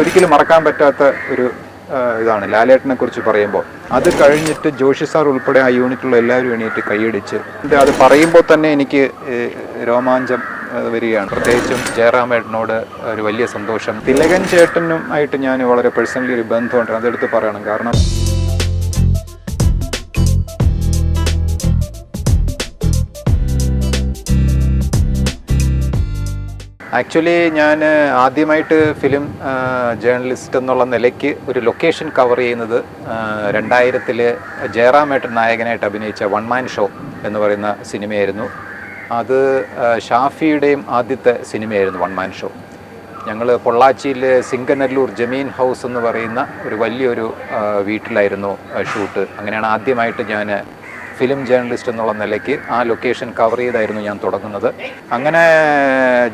ഒരിക്കലും മറക്കാൻ പറ്റാത്ത ഒരു ഇതാണ്. ലാലേട്ടനെ കുറിച്ച് പറയുമ്പോൾ. അത് കഴിഞ്ഞിട്ട് ജോഷി സാർ ഉൾപ്പെടെ ആ യൂണിറ്റിലുള്ള എല്ലാവരും എണീറ്റ് കൈയടിച്ച് അത് പറയുമ്പോൾ തന്നെ എനിക്ക് രോമാഞ്ചം വരികയാണ്. പ്രത്യേകിച്ചും ജയറാമേട്ടനോട് ഒരു വലിയ സന്തോഷം. തിലകൻ ചേട്ടനും ആയിട്ട് ഞാൻ വളരെ പേഴ്സണലി ഒരു ബന്ധമുണ്ട്. അതെടുത്ത് പറയണം. കാരണം ആക്ച്വലി ഞാൻ ആദ്യമായിട്ട് ഫിലിം ജേർണലിസ്റ്റ് എന്നുള്ള നിലയ്ക്ക് ഒരു ലൊക്കേഷൻ കവർ ചെയ്യുന്നത് രണ്ടായിരത്തിൽ ജയറാമേട്ടൻ നായകനായിട്ട് അഭിനയിച്ച വൺ മാൻ ഷോ എന്ന് പറയുന്ന സിനിമയായിരുന്നു. അത് ഷാഫിയുടെയും ആദ്യത്തെ സിനിമയായിരുന്നു വൺ മാൻ ഷോ ഞങ്ങൾ പൊള്ളാച്ചിയിൽ സിംഗനല്ലൂർ ജമീൻ ഹൗസ് എന്ന് പറയുന്ന ഒരു വലിയൊരു വീട്ടിലായിരുന്നു ഷൂട്ട്. അങ്ങനെയാണ് ആദ്യമായിട്ട് ഞാൻ ഫിലിം ജേർണലിസ്റ്റ് എന്നുള്ള നിലയ്ക്ക് ആ ലൊക്കേഷൻ കവർ ചെയ്തായിരുന്നു ഞാൻ തുടങ്ങുന്നത്. അങ്ങനെ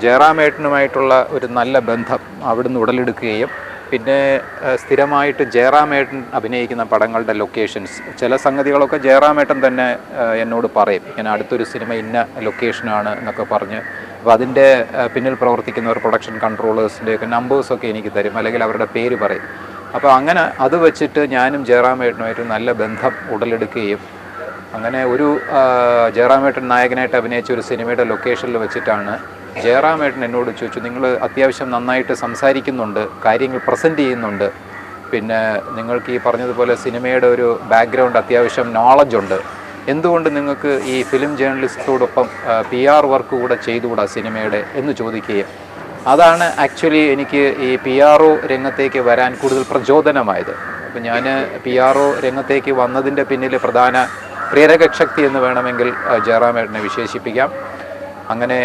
ജയറാമേട്ടനുമായിട്ടുള്ള ഒരു നല്ല ബന്ധം അവിടുന്ന് ഉടലെടുക്കുകയും പിന്നെ സ്ഥിരമായിട്ട് ജയറാമേട്ടൻ അഭിനയിക്കുന്ന പടങ്ങളുടെ ലൊക്കേഷൻസ് ചില സംഗതികളൊക്കെ ജയറാമേട്ടൻ തന്നെ എന്നോട് പറയും. ഇങ്ങനെ അടുത്തൊരു സിനിമ ഇന്ന ലൊക്കേഷനാണ് എന്നൊക്കെ പറഞ്ഞ്. അപ്പോൾ അതിന്റെ പിന്നിൽ പ്രവർത്തിക്കുന്ന ഒരു പ്രൊഡക്ഷൻ കൺട്രോളേഴ്സിന്റെയൊക്കെ നമ്പേഴ്സൊക്കെ എനിക്ക് തരും അല്ലെങ്കിൽ അവരുടെ പേര് പറയും. അപ്പോൾ അങ്ങനെ അത് വെച്ചിട്ട് ഞാനും ജയറാമേട്ടനുമായിട്ട് നല്ല ബന്ധം ഉടലെടുക്കുകയും അങ്ങനെ ഒരു ജയറാമേട്ടൻ നായകനായിട്ട് അഭിനയിച്ച ഒരു സിനിമയുടെ ലൊക്കേഷനിൽ വെച്ചിട്ടാണ് ജയറാമേട്ടൻ എന്നോട് ചോദിച്ചു നിങ്ങൾ അത്യാവശ്യം നന്നായിട്ട് സംസാരിക്കുന്നുണ്ട് കാര്യങ്ങൾ പ്രസന്റ് ചെയ്യുന്നുണ്ട്. പിന്നെ നിങ്ങൾക്ക് ഈ പറഞ്ഞതുപോലെ സിനിമയുടെ ഒരു ബാക്ക്ഗ്രൗണ്ട് അത്യാവശ്യം നോളജ് ഉണ്ട്. എന്തുകൊണ്ട് നിങ്ങൾക്ക് ഈ ഫിലിം ജേർണലിസ്റ്റോടൊപ്പം പി ആർ വർക്ക് കൂടെ ചെയ്തുകൂടാ സിനിമയുടെ? എന്ന് ചോദിക്കുകയും അതാണ് ആക്ച്വലി എനിക്ക് ഈ പി ആർ ഒ രംഗത്തേക്ക് വരാൻ കൂടുതൽ പ്രചോദനമായത്. അപ്പം ഞാൻ പി ആർ ഒ രംഗത്തേക്ക് വന്നതിന്റെ പിന്നിൽ പ്രധാന പ്രേരകശക്തി എന്ന് വേണമെങ്കിൽ ജയറാമേട്ടനെ വിശേഷിപ്പിക്കാം. അങ്ങനെ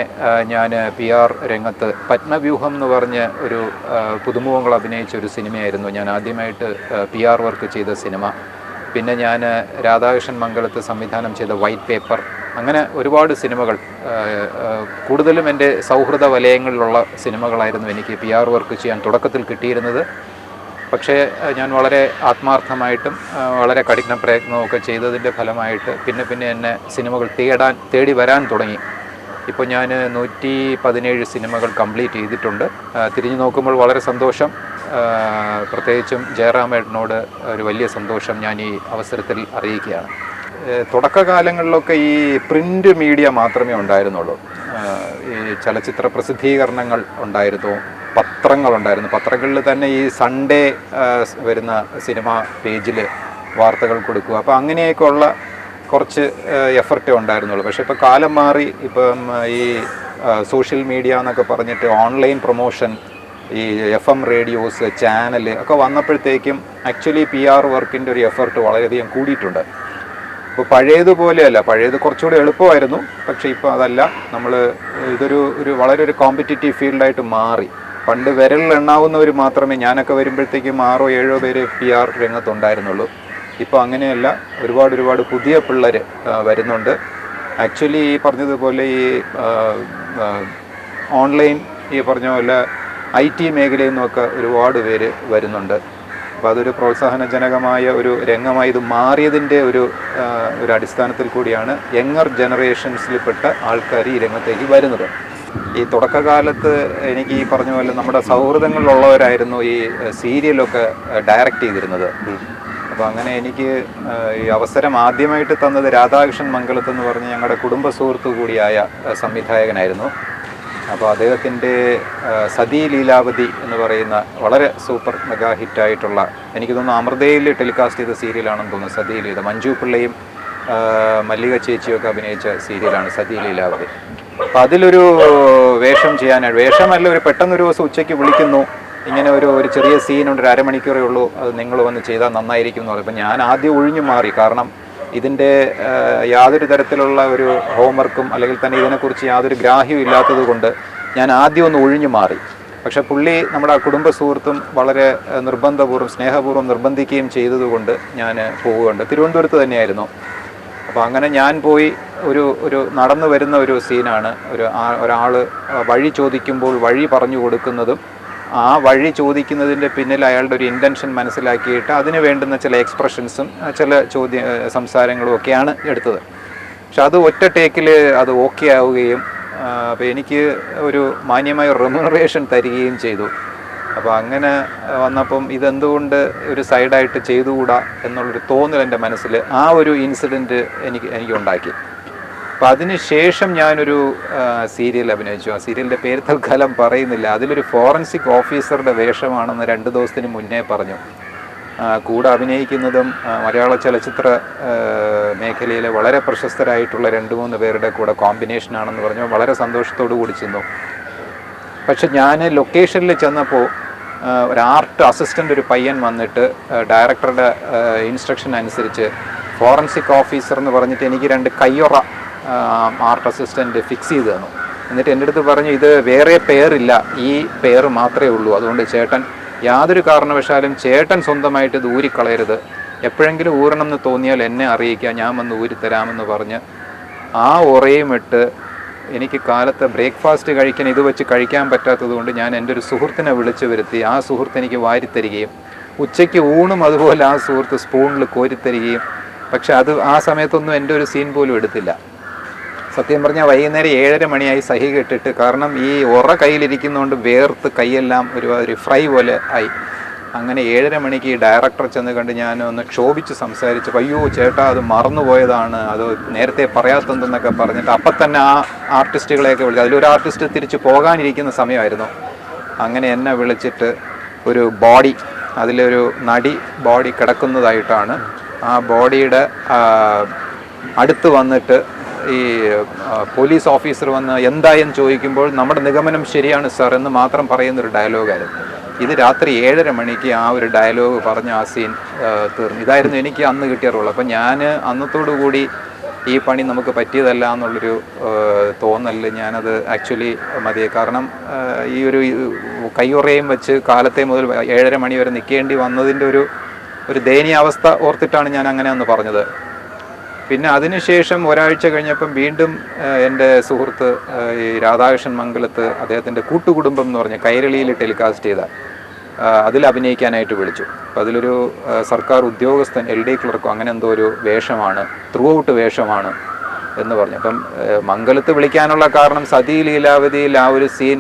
ഞാൻ പി ആർ രംഗത്ത് പത്മവ്യൂഹം എന്ന് പറഞ്ഞ് ഒരു പുതുമുഖങ്ങൾ അഭിനയിച്ച ഒരു സിനിമയായിരുന്നു. ഞാൻ ആദ്യമായിട്ട് പി ആർ വർക്ക് ചെയ്ത സിനിമ. പിന്നെ ഞാൻ രാധാകൃഷ്ണൻ മംഗളത്ത് സംവിധാനം ചെയ്ത വൈറ്റ് പേപ്പർ. അങ്ങനെ ഒരുപാട് സിനിമകൾ കൂടുതലും എന്റെ സൗഹൃദ വലയങ്ങളിലുള്ള സിനിമകളായിരുന്നു എനിക്ക് പി ആർ വർക്ക് ചെയ്യാൻ തുടക്കത്തിൽ കിട്ടിയിരുന്നത്. പക്ഷേ ഞാൻ വളരെ ആത്മാർത്ഥമായിട്ടും വളരെ കഠിന പ്രയത്നമൊക്കെ ചെയ്തതിന്റെ ഫലമായിട്ട് പിന്നെ പിന്നെ എന്നെ സിനിമകൾ തേടാൻ തേടി വരാൻ തുടങ്ങി. ഇപ്പോൾ ഞാൻ നൂറ്റി പതിനേഴ് സിനിമകൾ കംപ്ലീറ്റ് ചെയ്തിട്ടുണ്ട്. തിരിഞ്ഞു നോക്കുമ്പോൾ വളരെ സന്തോഷം. പ്രത്യേകിച്ചും ജയറാമേട്ടനോട് ഒരു വലിയ സന്തോഷം ഞാൻ ഈ അവസരത്തിൽ അറിയിക്കുകയാണ്. തുടക്കകാലങ്ങളിലൊക്കെ ഈ പ്രിന്റ് മീഡിയ മാത്രമേ ഉണ്ടായിരുന്നുള്ളൂ. ഈ ചലച്ചിത്ര പ്രസിദ്ധീകരണങ്ങൾ ഉണ്ടായിരുന്നു. പത്രങ്ങളുണ്ടായിരുന്നു. പത്രങ്ങളിൽ തന്നെ ഈ സൺഡേ വരുന്ന സിനിമ പേജിൽ വാർത്തകൾ കൊടുക്കുക. അപ്പോൾ അങ്ങനെയൊക്കെയുള്ള കുറച്ച് എഫർട്ടേ ഉണ്ടായിരുന്നുള്ളൂ. പക്ഷേ ഇപ്പോൾ കാലം മാറി ഇപ്പം ഈ സോഷ്യൽ മീഡിയ എന്നൊക്കെ പറഞ്ഞിട്ട് ഓൺലൈൻ പ്രൊമോഷൻ ഈ എഫ് എം റേഡിയോസ് ചാനൽ ഒക്കെ വന്നപ്പോഴത്തേക്കും ആക്ച്വലി പി ആർ വർക്കിന്റെ ഒരു എഫർട്ട് വളരെയധികം കൂടിയിട്ടുണ്ട്. ഇപ്പോൾ പഴയതുപോലെയല്ല. പഴയത് കുറച്ചുകൂടി എളുപ്പമായിരുന്നു. പക്ഷേ ഇപ്പോൾ അതല്ല. നമ്മൾ ഇതൊരു ഒരു വളരെ ഒരു കോമ്പറ്റീറ്റീവ് ഫീൽഡായിട്ട് മാറി. പണ്ട് വിരലിൽ എണ്ണാവുന്നവർ മാത്രമേ ഞാനൊക്കെ വരുമ്പോഴത്തേക്കും ആറോ ഏഴോ പേര് പി ആർ രംഗത്തുണ്ടായിരുന്നുള്ളൂ. ഇപ്പോൾ അങ്ങനെയല്ല ഒരുപാട് ഒരുപാട് പുതിയ പിള്ളേർ വരുന്നുണ്ട്. ആക്ച്വലി ഈ പറഞ്ഞതുപോലെ ഈ ഓൺലൈൻ ഈ പറഞ്ഞ പോലെ ഐ ടി മേഖലയിൽ നിന്നൊക്കെ ഒരുപാട് പേര് വരുന്നുണ്ട്. അപ്പോൾ അതൊരു പ്രോത്സാഹനജനകമായ ഒരു രംഗമായി ഇത് മാറിയതിന്റെ ഒരു ഒരു അടിസ്ഥാനത്തിൽ കൂടിയാണ് യങ്ങർ ജനറേഷൻസിൽപ്പെട്ട ആൾക്കാർ ഈ രംഗത്തേക്ക് വരുന്നത്. ഈ തുടക്കകാലത്ത് എനിക്ക് ഈ പറഞ്ഞ പോലെ നമ്മുടെ സൗഹൃദങ്ങളിലുള്ളവരായിരുന്നു ഈ സീരിയലൊക്കെ ഡയറക്റ്റ് ചെയ്തിരുന്നത്. അപ്പോൾ അങ്ങനെ എനിക്ക് ഈ അവസരം ആദ്യമായിട്ട് തന്നത് രാധാകൃഷ്ണൻ മംഗളത്ത് എന്ന് പറഞ്ഞ് ഞങ്ങളുടെ കുടുംബ സുഹൃത്തു കൂടിയായ സംവിധായകനായിരുന്നു. അപ്പോൾ അദ്ദേഹത്തിന്റെ സതീ ലീലാവതി എന്ന് പറയുന്ന വളരെ സൂപ്പർ മെഗാ ഹിറ്റായിട്ടുള്ള എനിക്ക് തോന്നുന്നു അമൃതയിൽ ടെലികാസ്റ്റ് ചെയ്ത സീരിയലാണെന്ന് തോന്നുന്നു സതീ ലീല. മഞ്ജു പിള്ളയും മല്ലിക ചേച്ചിയൊക്കെ അഭിനയിച്ച സീരിയലാണ് സതീ ലീലാവതി. അപ്പോൾ അതിലൊരു വേഷം ചെയ്യാനായിട്ട് വേഷമല്ല ഒരു പെട്ടെന്നൊരു ദിവസം ഉച്ചയ്ക്ക് വിളിക്കുന്നു. ഇങ്ങനെ ഒരു ഒരു ചെറിയ സീനുണ്ട് ഒരു അരമണിക്കൂറേ ഉള്ളൂ. അത് നിങ്ങൾ വന്ന് ചെയ്താൽ നന്നായിരിക്കും എന്ന് പറയുമ്പോൾ ഞാൻ ആദ്യം ഒഴിഞ്ഞു മാറി. കാരണം ഇതിന്റെ യാതൊരു തരത്തിലുള്ള ഒരു ഹോംവർക്കും അല്ലെങ്കിൽ തന്നെ ഇതിനെക്കുറിച്ച് യാതൊരു ഗ്രാഹ്യവും ഇല്ലാത്തത് കൊണ്ട് ഞാൻ ആദ്യം ഒന്ന് ഒഴിഞ്ഞു മാറി. പക്ഷേ പുള്ളി നമ്മുടെ കുടുംബ സുഹൃത്തും വളരെ നിർബന്ധപൂർവം സ്നേഹപൂർവം നിർബന്ധിക്കുകയും ചെയ്തതുകൊണ്ട് ഞാൻ പോവുകയുണ്ട്. തിരുവനന്തപുരത്ത് തന്നെയായിരുന്നു. അപ്പോൾ അങ്ങനെ ഞാൻ പോയി ഒരു ഒരു നടന്നു വരുന്ന ഒരു സീനാണ്. ഒരു ഒരാൾ വഴി ചോദിക്കുമ്പോൾ വഴി പറഞ്ഞു കൊടുക്കുന്നതും ആ വഴി ചോദിക്കുന്നതിന്റെ പിന്നിൽ അയാളുടെ ഒരു ഇന്റൻഷൻ മനസ്സിലാക്കിയിട്ട് അതിന് വേണ്ടുന്ന ചില എക്സ്പ്രഷൻസും ചില ചോദ്യ സംസാരങ്ങളും ഒക്കെയാണ് എടുത്തത്. പക്ഷെ അത് ഒറ്റ ടേക്കിൽ അത് ഓക്കെ ആവുകയും അപ്പോൾ എനിക്ക് ഒരു മാന്യമായ റെമ്യൂണറേഷൻ തരികയും ചെയ്തു. അപ്പോൾ അങ്ങനെ വന്നപ്പം ഇതെന്തുകൊണ്ട് ഒരു സൈഡായിട്ട് ചെയ്തുകൂടാ എന്നുള്ളൊരു തോന്നൽ എന്റെ മനസ്സിൽ ആ ഒരു ഇൻസിഡന്റ് എനിക്ക് എനിക്ക് ഉണ്ടാക്കി അപ്പം അതിന് ശേഷം ഞാനൊരു സീരിയൽ അഭിനയിച്ചു. ആ സീരിയലിന്റെ പേര് തൽക്കാലം പറയുന്നില്ല. അതിലൊരു ഫോറൻസിക് ഓഫീസറുടെ വേഷമാണെന്ന് രണ്ട് ദിവസത്തിന് മുന്നേ പറഞ്ഞു. കൂടെ അഭിനയിക്കുന്നതും മലയാള ചലച്ചിത്ര മേഖലയിലെ വളരെ പ്രശസ്തരായിട്ടുള്ള രണ്ട് മൂന്ന് പേരുടെ കൂടെ കോമ്പിനേഷൻ ആണെന്ന് പറഞ്ഞു. വളരെ സന്തോഷത്തോടു കൂടി ചെന്നു. പക്ഷെ ഞാൻ ലൊക്കേഷനിൽ ചെന്നപ്പോൾ ഒരു ആർട്ട് അസിസ്റ്റന്റ് ഒരു പയ്യൻ വന്നിട്ട് ഡയറക്ടറുടെ ഇൻസ്ട്രക്ഷൻ അനുസരിച്ച് ഫോറൻസിക് ഓഫീസർ എന്ന് പറഞ്ഞിട്ട് എനിക്ക് രണ്ട് കയ്യൊറ ആർട്ട് അസിസ്റ്റന്റ് ഫിക്സ് ചെയ്ത് തന്നു. എന്നിട്ട് എന്റെ അടുത്ത് പറഞ്ഞു ഇത് വേറെ പേരില്ല ഈ പേര് മാത്രമേ ഉള്ളൂ. അതുകൊണ്ട് ചേട്ടൻ യാതൊരു കാരണവശാലും ചേട്ടൻ സ്വന്തമായിട്ട് ഇത് ഊരിക്കളയരുത്. എപ്പോഴെങ്കിലും ഊരണം എന്ന് തോന്നിയാൽ എന്നെ അറിയിക്കുക. ഞാൻ വന്ന് ഊരിത്തരാമെന്ന് പറഞ്ഞ് ആ ഉറയും ഇട്ട് എനിക്ക് കാലത്ത് ബ്രേക്ക്ഫാസ്റ്റ് കഴിക്കാൻ ഇത് വെച്ച് കഴിക്കാൻ പറ്റാത്തത് കൊണ്ട് ഞാൻ എന്റെ ഒരു സുഹൃത്തിനെ വിളിച്ചു വരുത്തി ആ സുഹൃത്ത് എനിക്ക് വാരിത്തരികയും ഉച്ചയ്ക്ക് ഊണും അതുപോലെ ആ സുഹൃത്ത് സ്പൂണിൽ കോരിത്തരികയും പക്ഷെ അത് ആ സമയത്തൊന്നും എന്റെ ഒരു സീൻ പോലും എടുത്തില്ല. സത്യം പറഞ്ഞാൽ വൈകുന്നേരം ഏഴര മണിയായി സഹി കെട്ടിട്ട് കാരണം ഈ ഉറ കയ്യിലിരിക്കുന്നതുകൊണ്ട് വേർത്ത് കൈയെല്ലാം ഒരു ഫ്രൈ പോലെ ആയി. അങ്ങനെ ഏഴര മണിക്ക് ഈ ഡയറക്ടർ ചെന്ന് കണ്ട് ഞാൻ ഒന്ന് ക്ഷോഭിച്ച് സംസാരിച്ചു അയ്യോ ചേട്ടാ അത് മറന്നുപോയതാണ്. അത് നേരത്തെ പറയാത്തെന്തെന്നൊക്കെ പറഞ്ഞിട്ട് അപ്പം തന്നെ ആ ആർട്ടിസ്റ്റുകളെയൊക്കെ വിളിച്ചു അതിലൊരു ആർട്ടിസ്റ്റ് തിരിച്ച് പോകാനിരിക്കുന്ന സമയമായിരുന്നു. അങ്ങനെ എന്നെ വിളിച്ചിട്ട് ഒരു ബോഡി അതിലൊരു നടി ബോഡി കിടക്കുന്നതായിട്ടാണ്. ആ ബോഡിയുടെ അടുത്ത് വന്നിട്ട് ഈ പോലീസ് ഓഫീസർ വന്ന് എന്തായെന്ന് ചോദിക്കുമ്പോൾ നമ്മുടെ നിഗമനം ശരിയാണ് സാർ എന്ന് മാത്രം പറയുന്നൊരു ഡയലോഗായിരുന്നു ഇത് രാത്രി ഏഴര മണിക്ക് ആ ഒരു ഡയലോഗ് പറഞ്ഞ ആ സീൻ തീർന്നു. ഇതായിരുന്നു എനിക്ക് അന്ന് കിട്ടിയ റോൾ അപ്പം ഞാൻ അന്നത്തോടു കൂടി ഈ പണി നമുക്ക് പറ്റിയതല്ല എന്നുള്ളൊരു തോന്നൽ ഞാനത് ആക്ച്വലി മതിയെ. കാരണം ഈ ഒരു കയ്യുറയും വെച്ച് കാലത്തെ മുതൽ ഏഴര മണി വരെ നിൽക്കേണ്ടി വന്നതിന്റെ ഒരു ഒരു ദയനീയാവസ്ഥ ഓർത്തിട്ടാണ് ഞാൻ അങ്ങനെ അന്ന് പറഞ്ഞത്. പിന്നെ അതിനുശേഷം ഒരാഴ്ച കഴിഞ്ഞപ്പം വീണ്ടും എന്റെ സുഹൃത്ത് ഈ രാധാകൃഷ്ണൻ മംഗലത്ത് അദ്ദേഹത്തിന്റെ കൂട്ടുകുടുംബം എന്ന് പറഞ്ഞ കൈരളിയിൽ ടെലികാസ്റ്റ് ചെയ്ത അതിൽ അഭിനയിക്കാനായിട്ട് വിളിച്ചു. അപ്പം അതിലൊരു സർക്കാർ ഉദ്യോഗസ്ഥൻ എൽ ഡി ക്ലർക്കോ അങ്ങനെ എന്തോ ഒരു വേഷമാണ് ത്രൂ ഔട്ട് വേഷമാണ് എന്ന് പറഞ്ഞു. അപ്പം മംഗലത്ത് വിളിക്കാനുള്ള കാരണം സതി ലീലാവതിയിൽ ആ ഒരു സീൻ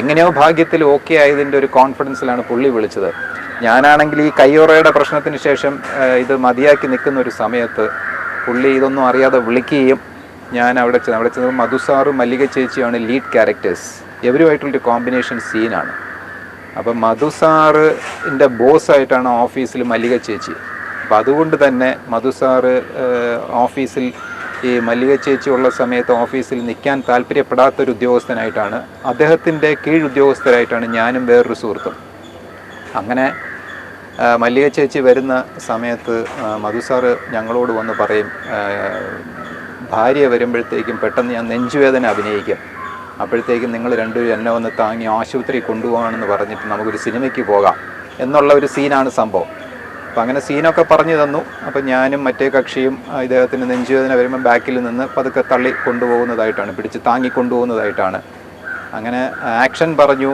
എങ്ങനെയോ ഭാഗ്യത്തിൽ ഓക്കെ ആയതിന്റെ ഒരു കോൺഫിഡൻസിലാണ് പുള്ളി വിളിച്ചത്. ഞാനാണെങ്കിൽ ഈ കയ്യോറയുടെ പ്രശ്നത്തിന് ശേഷം ഇത് മതിയാക്കി നിൽക്കുന്ന ഒരു സമയത്ത് പുള്ളി ഇതൊന്നും അറിയാതെ വിളിക്കുകയും ഞാൻ അവിടെ ചെന്ന് അവിടെ ചെന്ന് മധുസാറും മല്ലിക ചേച്ചിയാണ് ലീഡ് ക്യാരക്ടേഴ്സ് എവരുമായിട്ടുള്ളൊരു കോമ്പിനേഷൻ സീനാണ് അപ്പം മധുസാറിന്റെ ബോസായിട്ടാണ് ഓഫീസിൽ മല്ലിക ചേച്ചി. അപ്പം അതുകൊണ്ട് തന്നെ മധുസാറ് ഓഫീസിൽ ഈ മല്ലിക ചേച്ചി ഉള്ള സമയത്ത് ഓഫീസിൽ നിൽക്കാൻ താല്പര്യപ്പെടാത്തൊരു ഉദ്യോഗസ്ഥനായിട്ടാണ്. അദ്ദേഹത്തിന്റെ കീഴുദ്യോഗസ്ഥരായിട്ടാണ് ഞാനും വേറൊരു സുഹൃത്തും. അങ്ങനെ മല്ലിക ചേച്ചി വരുന്ന സമയത്ത് മധുസാറ് മധു സാറ് ഞങ്ങളോട് വന്ന് പറയും ഭാര്യ വരുമ്പോഴത്തേക്കും പെട്ടെന്ന് ഞാൻ നെഞ്ചുവേദന അഭിനയിക്കും. അപ്പോഴത്തേക്കും നിങ്ങൾ രണ്ടുപേരും എന്നെ ഒന്ന് താങ്ങി ആശുപത്രി കൊണ്ടുപോകണമെന്ന് പറഞ്ഞിട്ട് നമുക്കൊരു സിനിമയ്ക്ക് പോകാം എന്നുള്ള ഒരു സീനാണ് സംഭവം. അപ്പം അങ്ങനെ സീനൊക്കെ പറഞ്ഞു തന്നു. അപ്പം ഞാനും മറ്റേ കക്ഷിയും ഇദ്ദേഹത്തിന് നെഞ്ചുവേദന വരുമ്പോൾ ബാക്കിൽ നിന്ന് പതുക്കെ തള്ളി കൊണ്ടുപോകുന്നതായിട്ടാണ് പിടിച്ച് താങ്ങി കൊണ്ടുപോകുന്നതായിട്ടാണ്. അങ്ങനെ ആക്ഷൻ പറഞ്ഞു.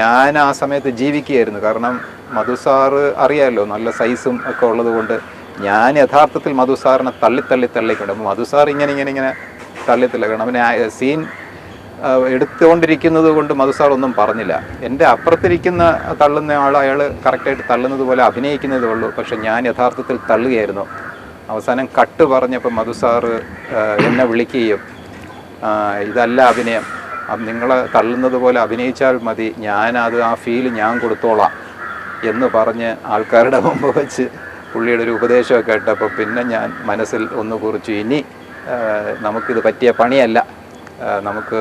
ഞാൻ ആ സമയത്ത് ജീവിക്കുകയായിരുന്നു. കാരണം മധു സാറ് അറിയാമല്ലോ നല്ല സൈസും ഒക്കെ ഉള്ളതുകൊണ്ട് ഞാൻ യഥാർത്ഥത്തിൽ മധു സാറിനെ തള്ളി തള്ളി തള്ളിക്കൊണ്ട് മധു സാർ ഇങ്ങനെ ഇങ്ങനെ ഇങ്ങനെ തള്ളി കാരണം അവന് സീൻ എടുത്തുകൊണ്ടിരിക്കുന്നത് കൊണ്ട് മധുസാർ ഒന്നും പറഞ്ഞില്ല. എന്റെ അപ്പുറത്തിരിക്കുന്ന തള്ളുന്ന ആൾ അയാൾ കറക്റ്റായിട്ട് തള്ളുന്നത് പോലെ അഭിനയിക്കുന്നതേ ഉള്ളൂ. പക്ഷെ ഞാൻ യഥാർത്ഥത്തിൽ തള്ളുകയായിരുന്നു. അവസാനം കട്ട് പറഞ്ഞപ്പോൾ മധുസാർ എന്നെ വിളിക്കുകയും ഇതല്ല അഭിനയം. നിങ്ങളെ തള്ളുന്നത് പോലെ അഭിനയിച്ചാൽ മതി. ഞാനത് ആ ഫീൽ ഞാൻ കൊടുത്തോളാം എന്ന് പറഞ്ഞ് ആൾക്കാരുടെ മുമ്പ് വെച്ച് പുള്ളിയുടെ ഒരു ഉപദേശമൊക്കെ കേട്ടപ്പോൾ പിന്നെ ഞാൻ മനസ്സിൽ ഒന്ന് കുറിച്ചു. ഇനി നമുക്കിത് പറ്റിയ പണിയല്ല. നമുക്ക്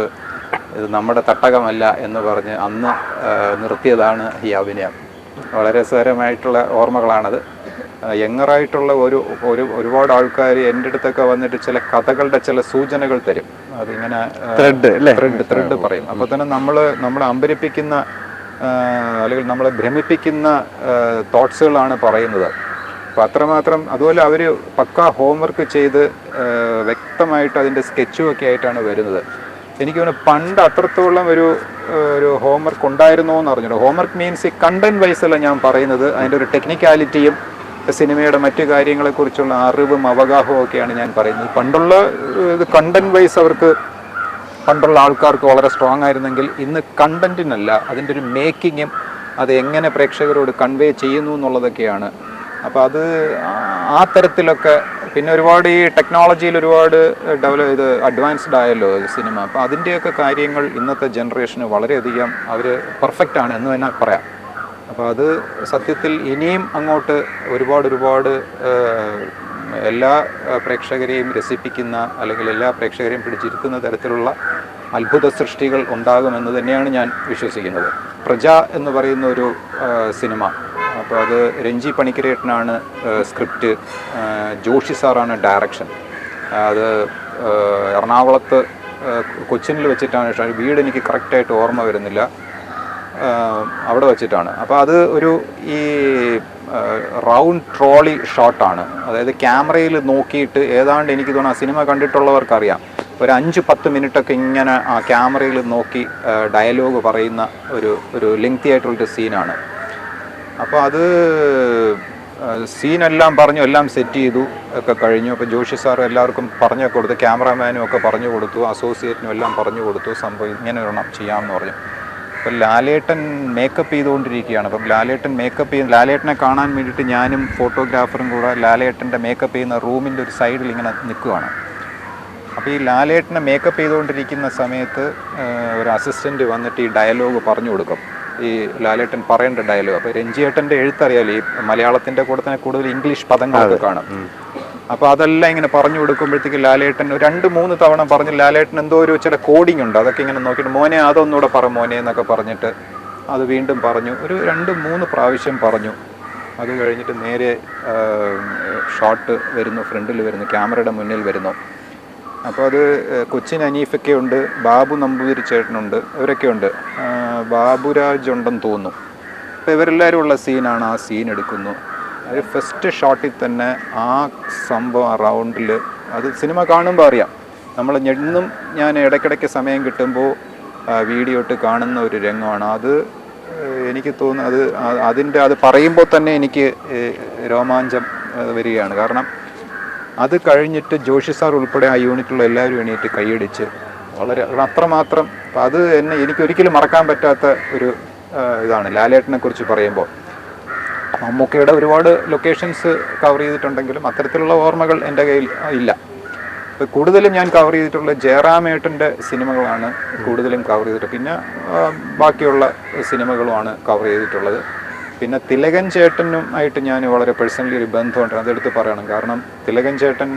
ഇത് നമ്മുടെ തട്ടകമല്ല എന്ന് പറഞ്ഞ് അന്ന് നിർത്തിയതാണ് ഈ അഭിനയം. വളരെ സുഖരമായിട്ടുള്ള ഓർമ്മകളാണത്. യങ്ങറായിട്ടുള്ള ഒരു ഒരു ഒരുപാട് ആൾക്കാർ എന്റെ അടുത്തൊക്കെ വന്നിട്ട് ചില കഥകളുടെ ചില സൂചനകൾ തരും. അതിങ്ങനെ ത്രെഡ് അല്ലേ? ത്രെഡ് ത്രെഡ് പറയും. അപ്പോൾ തന്നെ നമ്മൾ നമ്മളെ അമ്പരിപ്പിക്കുന്ന അല്ലെങ്കിൽ നമ്മളെ ഭ്രമിപ്പിക്കുന്ന തോട്ട്സുകളാണ് പറയുന്നത്. അപ്പോൾ അത്രമാത്രം അതുപോലെ അവർ പക്ക ഹോംവർക്ക് ചെയ്ത് വ്യക്തമായിട്ട് അതിന്റെ സ്കെച്ചും ഒക്കെ ആയിട്ടാണ് വരുന്നത്. എനിക്ക് തോന്നുന്നു പണ്ട് അത്രത്തോളം ഒരു ഒരു ഹോംവർക്ക് ഉണ്ടായിരുന്നോ എന്ന് അറിഞ്ഞു ഹോംവർക്ക് മീൻസ് ഈ കണ്ടന്റ് വൈസ് അല്ല ഞാൻ പറയുന്നത്. അതിന്റെ ഒരു ടെക്നിക്കാലിറ്റിയും സിനിമയുടെ മറ്റു കാര്യങ്ങളെക്കുറിച്ചുള്ള അറിവും അവഗാഹവും ഒക്കെയാണ് ഞാൻ പറയുന്നത്. പണ്ടുള്ള ഇത് കണ്ടന്റ് വൈസ് അവർക്ക് പണ്ടുള്ള ആൾക്കാർക്ക് വളരെ സ്ട്രോങ് ആയിരുന്നെങ്കിൽ ഇന്ന് കണ്ടന്റിനല്ല അതിന്റെ ഒരു മേക്കിങ്ങും അത് എങ്ങനെ പ്രേക്ഷകരോട് കൺവേ ചെയ്യുന്നു എന്നുള്ളതൊക്കെയാണ്. അപ്പോൾ അത് ആ തരത്തിലൊക്കെ പിന്നെ ഒരുപാട് ഈ ടെക്നോളജിയിൽ ഒരുപാട് ഡെവലപ്പ് ഇത് അഡ്വാൻസ്ഡ് ആയല്ലോ സിനിമ അപ്പോൾ അതിന്റെയൊക്കെ കാര്യങ്ങൾ ഇന്നത്തെ ജനറേഷന് വളരെയധികം അവർ പെർഫെക്റ്റ് ആണ് എന്ന് തന്നെ പറയാം. അപ്പോൾ അത് സത്യത്തിൽ ഇനിയും അങ്ങോട്ട് ഒരുപാട് ഒരുപാട് എല്ലാ പ്രേക്ഷകരെയും രസിപ്പിക്കുന്ന അല്ലെങ്കിൽ എല്ലാ പ്രേക്ഷകരെയും പിടിച്ചിരുത്തുന്ന തരത്തിലുള്ള അത്ഭുത സൃഷ്ടികൾ ഉണ്ടാകുമെന്ന് തന്നെയാണ് ഞാൻ വിശ്വസിക്കുന്നത്. പ്രജ എന്ന് പറയുന്ന ഒരു സിനിമ അപ്പോൾ അത് രഞ്ജി പണിക്കരേട്ടനാണ് സ്ക്രിപ്റ്റ് ജോഷി സാറാണ് ഡയറക്ഷൻ. അത് എറണാകുളത്ത് കൊച്ചിനിൽ വെച്ചിട്ടാണ്. പക്ഷേ വീട് എനിക്ക് കറക്റ്റായിട്ട് ഓർമ്മ വരുന്നില്ല. അവിടെ വെച്ചിട്ടാണ്. അപ്പോൾ അത് ഒരു ഈ റൗണ്ട് ട്രോളി ഷോട്ടാണ്. അതായത് ക്യാമറയിൽ നോക്കിയിട്ട് ഏതാണ്ട് എനിക്ക് തോന്നുന്നു ആ സിനിമ കണ്ടിട്ടുള്ളവർക്കറിയാം. ഒരു അഞ്ച് പത്ത് മിനിറ്റൊക്കെ ഇങ്ങനെ ആ ക്യാമറയിൽ നോക്കി ഡയലോഗ് പറയുന്ന ഒരു ഒരു ലെങ്തി ആയിട്ടുള്ളൊരു സീനാണ്. അപ്പോൾ അത് സീനെല്ലാം പറഞ്ഞു എല്ലാം സെറ്റ് ചെയ്തു ഒക്കെ കഴിഞ്ഞു. അപ്പോൾ ജോഷി സാർ എല്ലാവർക്കും പറഞ്ഞു കൊടുത്തു ക്യാമറാമാനും ഒക്കെ പറഞ്ഞു കൊടുത്തു അസോസിയേറ്റിനും എല്ലാം പറഞ്ഞു കൊടുത്തു സംഭവം ഇങ്ങനെ ഒരെണ്ണം ചെയ്യാമെന്ന് പറഞ്ഞു. അപ്പം ലാലേട്ടൻ മേക്കപ്പ് ചെയ്തുകൊണ്ടിരിക്കുകയാണ്. അപ്പം ലാലേട്ടൻ മേക്കപ്പ് ചെയ്യുന്ന ലാലേട്ടനെ കാണാൻ വേണ്ടിയിട്ട് ഞാനും ഫോട്ടോഗ്രാഫറും കൂടെ ലാലേട്ടന്റെ മേക്കപ്പ് ചെയ്യുന്ന റൂമിന്റെ ഒരു സൈഡിൽ ഇങ്ങനെ നിൽക്കുകയാണ് അപ്പോൾ ഈ ലാലേട്ടനെ മേക്കപ്പ് ചെയ്തുകൊണ്ടിരിക്കുന്ന സമയത്ത് ഒരു അസിസ്റ്റന്റ് വന്നിട്ട് ഈ ഡയലോഗ് പറഞ്ഞു കൊടുക്കും. ഈ ലാലേട്ടൻ പറയേണ്ട ഡയലോഗ് അപ്പോൾ രഞ്ജിയേട്ടന്റെ എഴുത്തറിയാലോ ഈ മലയാളത്തിന്റെ കൂടെ തന്നെ കൂടുതൽ ഇംഗ്ലീഷ് പദങ്ങളൊക്കെ കാണും. അപ്പോൾ അതെല്ലാം ഇങ്ങനെ പറഞ്ഞു കൊടുക്കുമ്പോഴത്തേക്ക് ലാലേട്ടൻ രണ്ട് മൂന്ന് തവണ പറഞ്ഞ് ലാലേട്ടൻ എന്തോ ഒരു ചില കോഡിംഗ് ഉണ്ട്. അതൊക്കെ ഇങ്ങനെ നോക്കിയിട്ട് മോനെ അതൊന്നുകൂടെ പറ മോനെ എന്നൊക്കെ പറഞ്ഞിട്ട് അത് വീണ്ടും പറഞ്ഞു. ഒരു രണ്ട് മൂന്ന് പ്രാവശ്യം പറഞ്ഞു. അത് കഴിഞ്ഞിട്ട് നേരെ ഷോട്ട് വരുന്നു ഫ്രണ്ടിൽ വരുന്നു ക്യാമറയുടെ മുന്നിൽ വരുന്നു. അപ്പോൾ അത് കൊച്ചിൻ അനീഫൊക്കെ ഉണ്ട് ബാബു നമ്പൂതിരി ചേട്ടനുണ്ട് ഇവരൊക്കെ ഉണ്ട്. ബാബുരാജ് ഉണ്ടെന്ന് തോന്നുന്നു. അപ്പോൾ ഇവരെല്ലാവരും ഉള്ള സീനാണ് ആ സീൻ എടുക്കുന്നു. അത് ഫസ്റ്റ് ഷോട്ടിൽ തന്നെ ആ സംഭവം ആ റൗണ്ടിൽ അത് സിനിമ കാണുമ്പോൾ അറിയാം. നമ്മൾ എന്നും ഞാൻ ഇടയ്ക്കിടയ്ക്ക് സമയം കിട്ടുമ്പോൾ വീഡിയോ ഇട്ട് കാണുന്ന ഒരു രംഗമാണ്. അത് എനിക്ക് തോന്നുന്നു അത് അതിന്റെ അത് പറയുമ്പോൾ തന്നെ എനിക്ക് രോമാഞ്ചം വരികയാണ്. കാരണം അത് കഴിഞ്ഞിട്ട് ജോഷി സാർ ഉൾപ്പെടെ ആ യൂണിറ്റുള്ള എല്ലാവരും എണീറ്റ് കൈയടിച്ച് വളരെ അത്രമാത്രം അത് എന്നെ എനിക്കൊരിക്കലും മറക്കാൻ പറ്റാത്ത ഒരു ഇതാണ് ലാലേട്ടനെ കുറിച്ച് പറയുമ്പോൾ. മമ്മൂക്കയുടെ ഒരുപാട് ലൊക്കേഷൻസ് കവർ ചെയ്തിട്ടുണ്ടെങ്കിലും അത്തരത്തിലുള്ള ഓർമ്മകൾ എന്റെ കയ്യിൽ ഇല്ല. കൂടുതലും ഞാൻ കവർ ചെയ്തിട്ടുള്ള ജയറാമേട്ടന്റെ സിനിമകളാണ് കൂടുതലും കവർ ചെയ്തിട്ടുള്ളത് പിന്നെ ബാക്കിയുള്ള സിനിമകളുമാണ് കവർ ചെയ്തിട്ടുള്ളത്. പിന്നെ തിലകൻ ചേട്ടനും ആയിട്ട് ഞാൻ വളരെ പേഴ്സണലി ഒരു ബന്ധമുണ്ട്. അതെടുത്ത് പറയണം. കാരണം തിലകൻ ചേട്ടൻ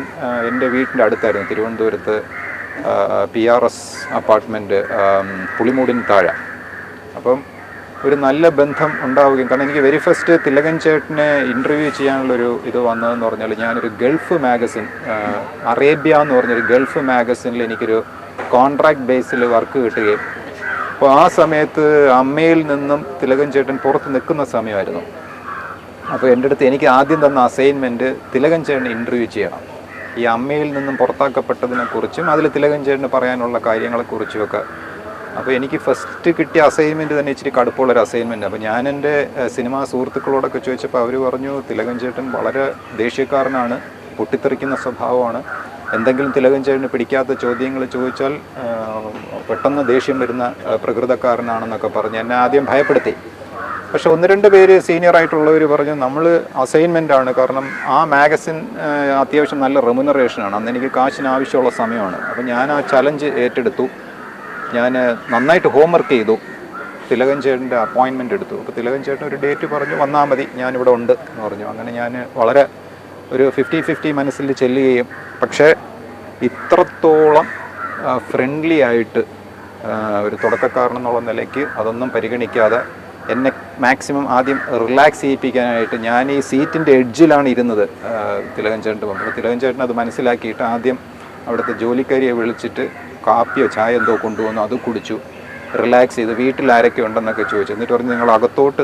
എന്റെ വീട്ടിന്റെ അടുത്തായിരുന്നു. തിരുവനന്തപുരത്ത് പി ആർ എസ് അപ്പാർട്ട്മെന്റ് പുളിമൂടിന് താഴെ. അപ്പം ഒരു നല്ല ബന്ധം ഉണ്ടാവുകയും കാരണം എനിക്ക് വെരി ഫസ്റ്റ് തിലകൻ ചേട്ടനെ ഇന്റർവ്യൂ ചെയ്യാനുള്ളൊരു ഇത് വന്നതെന്ന് പറഞ്ഞാൽ ഞാനൊരു ഗൾഫ് മാഗസിൻ അറേബ്യ എന്ന് പറഞ്ഞൊരു ഗൾഫ് മാഗസിനിൽ എനിക്കൊരു കോൺട്രാക്ട് ബേസിൽ വർക്ക് കിട്ടുകയും അപ്പോൾ ആ സമയത്ത് അമ്മയിൽ നിന്നും തിലകൻ ചേട്ടൻ പുറത്ത് നിൽക്കുന്ന സമയമായിരുന്നു. അപ്പോൾ എന്റെ അടുത്ത് എനിക്ക് ആദ്യം തന്ന അസൈൻമെന്റ് തിലകൻ ചേട്ടൻ ഇന്റർവ്യൂ ചെയ്യണം. ഈ അമ്മയിൽ നിന്നും പുറത്താക്കപ്പെട്ടതിനെക്കുറിച്ചും അതിൽ തിലകൻ ചേട്ടന് പറയാനുള്ള കാര്യങ്ങളെക്കുറിച്ചുമൊക്കെ അപ്പോൾ എനിക്ക് ഫസ്റ്റ് കിട്ടിയ അസൈൻമെന്റ് തന്നെ ഇച്ചിരി കടുപ്പമുള്ളൊരു അസൈൻമെന്റ് അപ്പോൾ ഞാൻ എന്റെ സിനിമാ സുഹൃത്തുക്കളോടൊക്കെ ചോദിച്ചപ്പോൾ അവർ പറഞ്ഞു തിലകൻ ചേട്ടൻ വളരെ ദേഷ്യക്കാരനാണ് പൊട്ടിത്തെറിക്കുന്ന സ്വഭാവമാണ്. എന്തെങ്കിലും തിലകം ചേട്ടന് പിടിക്കാത്ത ചോദ്യങ്ങൾ ചോദിച്ചാൽ പെട്ടെന്ന് ദേഷ്യം വരുന്ന പ്രകൃതക്കാരനാണെന്നൊക്കെ പറഞ്ഞ് എന്നെ ആദ്യം ഭയപ്പെടുത്തി. പക്ഷെ ഒന്ന് രണ്ട് പേര് സീനിയർ ആയിട്ടുള്ളവർ പറഞ്ഞു നമ്മൾ അസൈൻമെന്റ് ആണ്. കാരണം ആ മാഗസിൻ അത്യാവശ്യം നല്ല റെമുനറേഷനാണ് അന്ന് എനിക്ക് കാശിന് ആവശ്യമുള്ള സമയമാണ്. അപ്പോൾ ഞാൻ ആ ചലഞ്ച് ഏറ്റെടുത്തു. ഞാൻ നന്നായിട്ട് ഹോംവർക്ക് ചെയ്തു. തിലകൻ ചേട്ടന്റെ അപ്പോയിൻമെന്റ് എടുത്തു. അപ്പോൾ തിലകൻ ചേട്ടൻ ഒരു ഡേറ്റ് പറഞ്ഞു വന്നാൽ മതി ഞാനിവിടെ ഉണ്ട് എന്ന് പറഞ്ഞു. അങ്ങനെ ഞാൻ വളരെ ഒരു ഫിഫ്റ്റി ഫിഫ്റ്റി മനസ്സിൽ ചെല്ലുകയും. പക്ഷേ ഇത്രത്തോളം ഫ്രണ്ട്ലി ആയിട്ട് ഒരു തുടക്കക്കാരനെന്നുള്ള നിലയ്ക്ക് അതൊന്നും പരിഗണിക്കാതെ എന്നെ മാക്സിമം ആദ്യം റിലാക്സ് ചെയ്യിപ്പിക്കാനായിട്ട് ഞാൻ ഈ സീറ്റിന്റെ എഡ്ജിലാണ് ഇരുന്നത്. തിലകൻ ചേട്ടൻ അപ്പോൾ തിലകൻ ചേട്ടൻ അത് മനസ്സിലാക്കിയിട്ട് ആദ്യം അവിടുത്തെ ജോലിക്കാരിയെ വിളിച്ചിട്ട് കാപ്പിയോ ചായ എന്തോ കൊണ്ടുവന്നു അത് കുടിച്ചു. റിലാക്സ് ചെയ്ത് വീട്ടിൽ ആരൊക്കെ ഉണ്ടെന്നൊക്കെ ചോദിച്ചു. എന്നിട്ട് പറഞ്ഞു നിങ്ങൾ അകത്തോട്ട്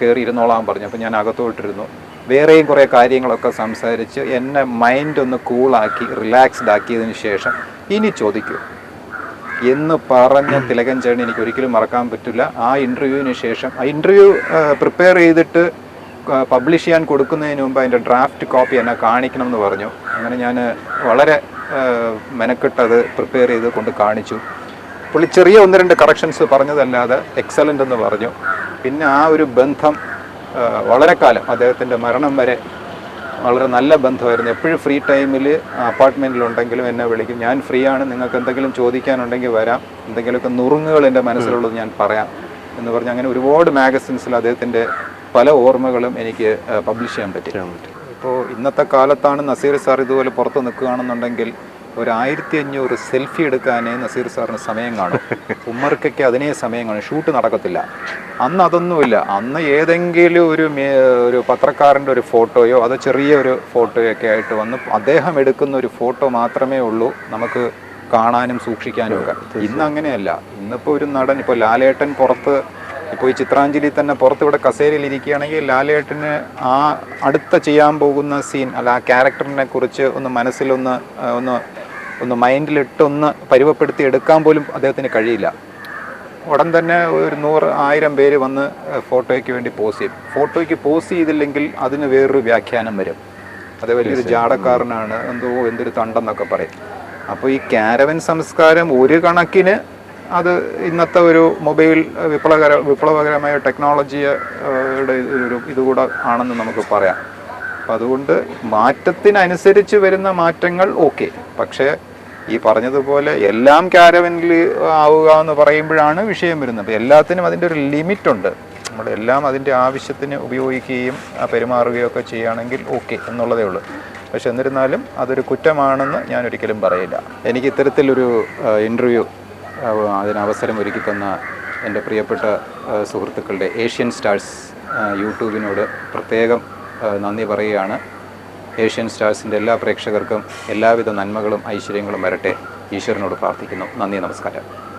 കയറി ഇരുന്നോളാൻ പറഞ്ഞു. അപ്പോൾ ഞാൻ അകത്തോട്ടിരുന്നു. വേറെയും കുറേ കാര്യങ്ങളൊക്കെ സംസാരിച്ച് എന്നെ മൈൻഡ് ഒന്ന് കൂളാക്കി റിലാക്സ്ഡ് ആക്കിയതിന് ശേഷം ഇനി ചോദിക്കൂ. എന്ന് പറഞ്ഞ തിലകൻ ചേട്ടൻ എനിക്ക് ഒരിക്കലും മറക്കാൻ പറ്റില്ല. ആ ഇന്റർവ്യൂവിന് ശേഷം ആ ഇന്റർവ്യൂ പ്രിപ്പയർ ചെയ്തിട്ട് പബ്ലിഷ് ചെയ്യാൻ കൊടുക്കുന്നതിന് മുമ്പ് അതിന്റെ ഡ്രാഫ്റ്റ് കോപ്പി എന്നെ കാണിക്കണം എന്ന് പറഞ്ഞു. അങ്ങനെ ഞാൻ വളരെ മെനക്കെട്ടത് പ്രിപ്പയർ ചെയ്ത് കൊണ്ട് കാണിച്ചു. പുള്ളി ചെറിയ ഒന്ന് രണ്ട് കറക്ഷൻസ് പറഞ്ഞതല്ലാതെ എക്സലന്റ് എന്ന് പറഞ്ഞു. പിന്നെ ആ ഒരു ബന്ധം വളരെ കാലം അദ്ദേഹത്തിന്റെ മരണം വരെ വളരെ നല്ല ബന്ധമായിരുന്നു. എപ്പോഴും ഫ്രീ ടൈമിൽ അപ്പാർട്ട്മെന്റിലുണ്ടെങ്കിലും എന്നെ വിളിക്കും. ഞാൻ ഫ്രീ ആണ്. നിങ്ങൾക്ക് എന്തെങ്കിലും ചോദിക്കാനുണ്ടെങ്കിൽ വരാം. എന്തെങ്കിലുമൊക്കെ നുറുങ്ങുകൾ എന്റെ മനസ്സിലുള്ളത് ഞാൻ പറയാം എന്ന് പറഞ്ഞ് അങ്ങനെ ഒരുപാട് മാഗസിൻസിൽ അദ്ദേഹത്തിന്റെ പല ഓർമ്മകളും എനിക്ക് പബ്ലിഷ് ചെയ്യാൻ പറ്റി. ഇപ്പോൾ ഇന്നത്തെ കാലത്താണ് നസീർ സാർ ഇതുപോലെ പുറത്ത് നിൽക്കുകയാണെന്നുണ്ടെങ്കിൽ ഒരു ആയിരത്തി അഞ്ഞൂറ് സെൽഫി എടുക്കാനേ നസീർ സാറിന് സമയം കാണും. ഉമ്മർക്കൊക്കെ അതിനേ സമയം കാണും. ഷൂട്ട് നടക്കത്തില്ല. അന്ന് അതൊന്നുമില്ല. അന്ന് ഏതെങ്കിലും ഒരു ഒരു പത്രക്കാരന്റെ ഒരു ഫോട്ടോയോ അതോ ചെറിയ ഒരു ഫോട്ടോയോ ഒക്കെ ആയിട്ട് വന്ന് അദ്ദേഹം എടുക്കുന്ന ഒരു ഫോട്ടോ മാത്രമേ ഉള്ളൂ നമുക്ക് കാണാനും സൂക്ഷിക്കാനും ഒക്കെ. ഇന്ന് അങ്ങനെയല്ല. ഇന്നിപ്പോൾ ഒരു നടൻ ഇപ്പോൾ ലാലേട്ടൻ പുറത്ത് ഇപ്പോൾ ഈ ചിത്രാഞ്ജലി തന്നെ പുറത്തിവിടെ കസേരയിൽ ഇരിക്കുകയാണെങ്കിൽ ലാലേട്ടന് ആ അടുത്ത ചെയ്യാൻ പോകുന്ന സീൻ അല്ല ആ ക്യാരക്ടറിനെ കുറിച്ച് ഒന്ന് മനസ്സിലൊന്ന് ഒന്ന് ഒന്ന് മൈൻഡിലിട്ടൊന്ന് പരുവപ്പെടുത്തി എടുക്കാൻ പോലും അദ്ദേഹത്തിന് കഴിയില്ല. ഉടൻ തന്നെ ഒരു നൂറ് ആയിരം പേര് വന്ന് ഫോട്ടോയ്ക്ക് വേണ്ടി പോസ് ചെയ്യും. ഫോട്ടോയ്ക്ക് പോസ് ചെയ്തില്ലെങ്കിൽ അതിന് വേറൊരു വ്യാഖ്യാനം വരും. അത് വലിയൊരു ജാടക്കാരനാണ് എന്തോ എന്തൊരു തണ്ടെന്നൊക്കെ പറയും. അപ്പോൾ ഈ കാരവൻ സംസ്കാരം ഒരു കണക്കിന് അത് ഇന്നത്തെ ഒരു മൊബൈൽ വിപ്ലവകര വിപ്ലവകരമായ ടെക്നോളജിയുടെ ഒരു ഇതുകൂടെ ആണെന്ന് നമുക്ക് പറയാം. അപ്പം അതുകൊണ്ട് മാറ്റത്തിനനുസരിച്ച് വരുന്ന മാറ്റങ്ങൾ ഓക്കെ. പക്ഷേ ഈ പറഞ്ഞതുപോലെ എല്ലാം കാരവനിൽ ആവുക എന്ന് പറയുമ്പോഴാണ് വിഷയം വരുന്നത്. അപ്പം എല്ലാത്തിനും അതിന്റെ ഒരു ലിമിറ്റുണ്ട്. നമ്മളെല്ലാം അതിന്റെ ആവശ്യത്തിന് ഉപയോഗിക്കുകയും പെരുമാറുകയും ഒക്കെ ചെയ്യുകയാണെങ്കിൽ ഓക്കെ എന്നുള്ളതേ ഉള്ളൂ. പക്ഷെ എന്നിരുന്നാലും അതൊരു കുറ്റമാണെന്ന് ഞാൻ ഒരിക്കലും പറയില്ല. എനിക്ക് ഇത്തരത്തിലൊരു ഇന്റർവ്യൂ അതിന് അവസരം ഒരുക്കി തന്ന എന്റെ പ്രിയപ്പെട്ട സുഹൃത്തുക്കളുടെ ഏഷ്യൻ സ്റ്റാർസ് യൂട്യൂബിനോട് പ്രത്യേകം നന്ദി പറയുകയാണ്. ഏഷ്യൻ സ്റ്റാർസിന്റെ എല്ലാ പ്രേക്ഷകർക്കും എല്ലാവിധ നന്മകളും ഐശ്വര്യങ്ങളും വരട്ടെ. ഈശ്വരനോട് പ്രാർത്ഥിക്കുന്നു. നന്ദി നമസ്കാരം.